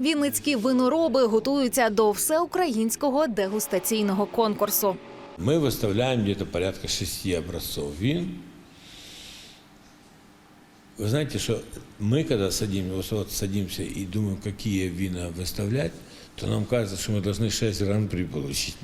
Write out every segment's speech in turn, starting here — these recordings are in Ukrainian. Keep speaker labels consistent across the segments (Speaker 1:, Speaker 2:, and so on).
Speaker 1: Вінницькі винороби готуються до всеукраїнського дегустаційного конкурсу.
Speaker 2: Мы выставляем где-то порядка шести образцов вин. Вы знаете, что мы, когда садим, вот, вот садимся и думаем, какие вина выставлять, то нам кажется, что мы должны 6 гран-при получить.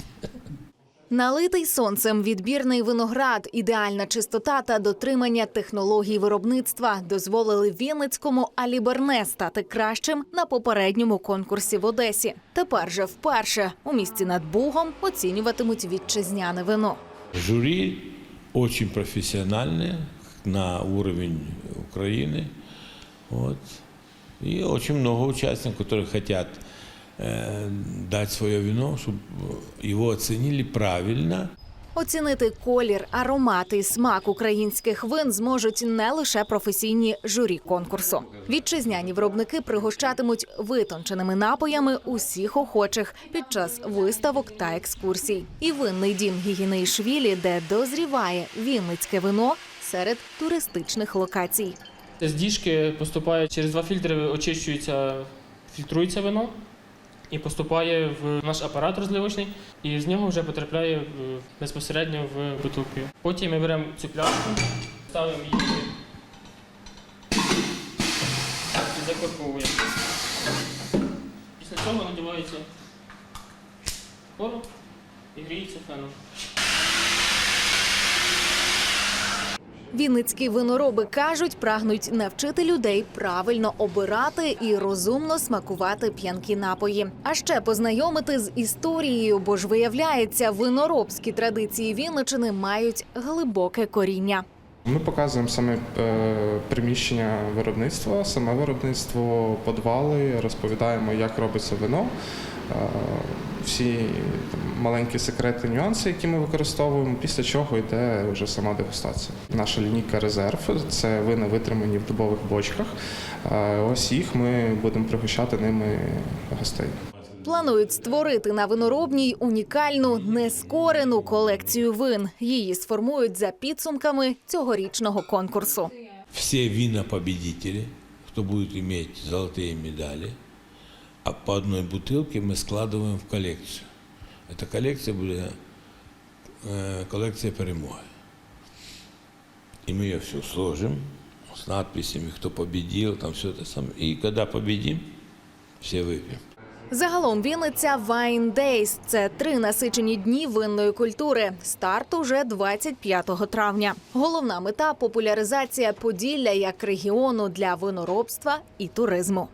Speaker 1: Налитий сонцем відбірний виноград, ідеальна чистота та дотримання технологій виробництва дозволили Вінницькому Аліберне стати кращим на попередньому конкурсі в Одесі. Тепер же вперше у місті над Бугом оцінюватимуть вітчизняне вино.
Speaker 2: Жюри очень профессиональное на уровень Украины. Вот. И очень много участников, которые хотят э, дать свое вино, чтобы его оценили правильно.
Speaker 1: Оцінити колір, аромат і смак українських вин зможуть не лише професійні журі конкурсу. Вітчизняні виробники пригощатимуть витонченими напоями усіх охочих під час виставок та екскурсій. І винний дім Гігінейшвілі, де дозріває вінницьке вино серед туристичних локацій.
Speaker 3: З діжки поступає через два фільтри, очищується, фільтрується вино і поступає в наш апарат розливочний, і з нього вже потрапляє безпосередньо в бутилку. Потім ми беремо цю пляшку, ставимо її і закорковуємо. Після цього надівається короб і гріється феном.
Speaker 1: Вінницькі винороби кажуть, прагнуть навчити людей правильно обирати і розумно смакувати п'янкі напої. А ще познайомити з історією, бо ж виявляється, виноробські традиції Вінничини мають глибоке коріння.
Speaker 4: Ми показуємо саме е, приміщення виробництва, саме виробництво, подвали, розповідаємо, як робиться вино, е, всі там, маленькі секрети, нюанси, які ми використовуємо, після чого йде вже сама дегустація. Наша лінійка резерв це вина витримані в дубових бочках. Е, Ось їх ми будемо пригощати ними гостей.
Speaker 1: Планують створити на виноробній унікальну нескорену колекцію вин. Її сформують за підсумками цьогорічного конкурсу.
Speaker 2: Все вина-победители, кто будет иметь золотые медали, а по одной бутылке мы складываем в коллекцию. Эта коллекция будет э, коллекция перемоги. И мы ее все сложим с надписями, кто победил, там все это самое. И когда победим, все выпьем.
Speaker 1: Загалом Вінниця Wine Days – це три насичені дні винної культури. Старт уже 25 травня. Головна мета популяризація Поділля як регіону для виноробства і туризму.